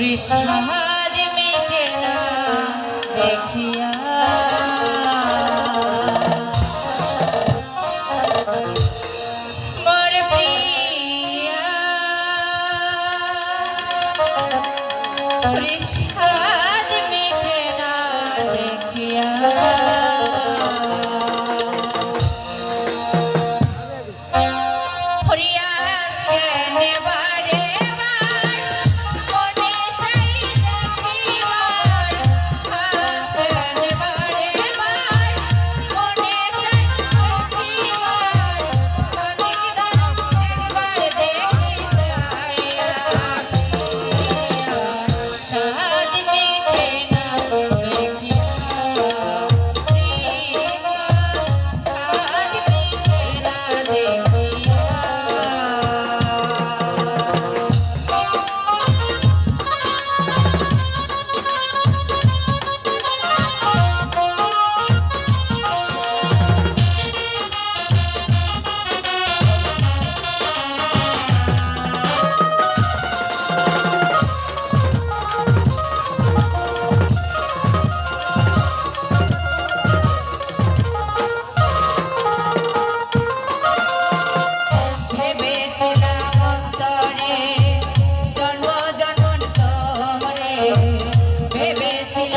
বিষাদ মেটে না দেখিয়া। মোর ভেবেছি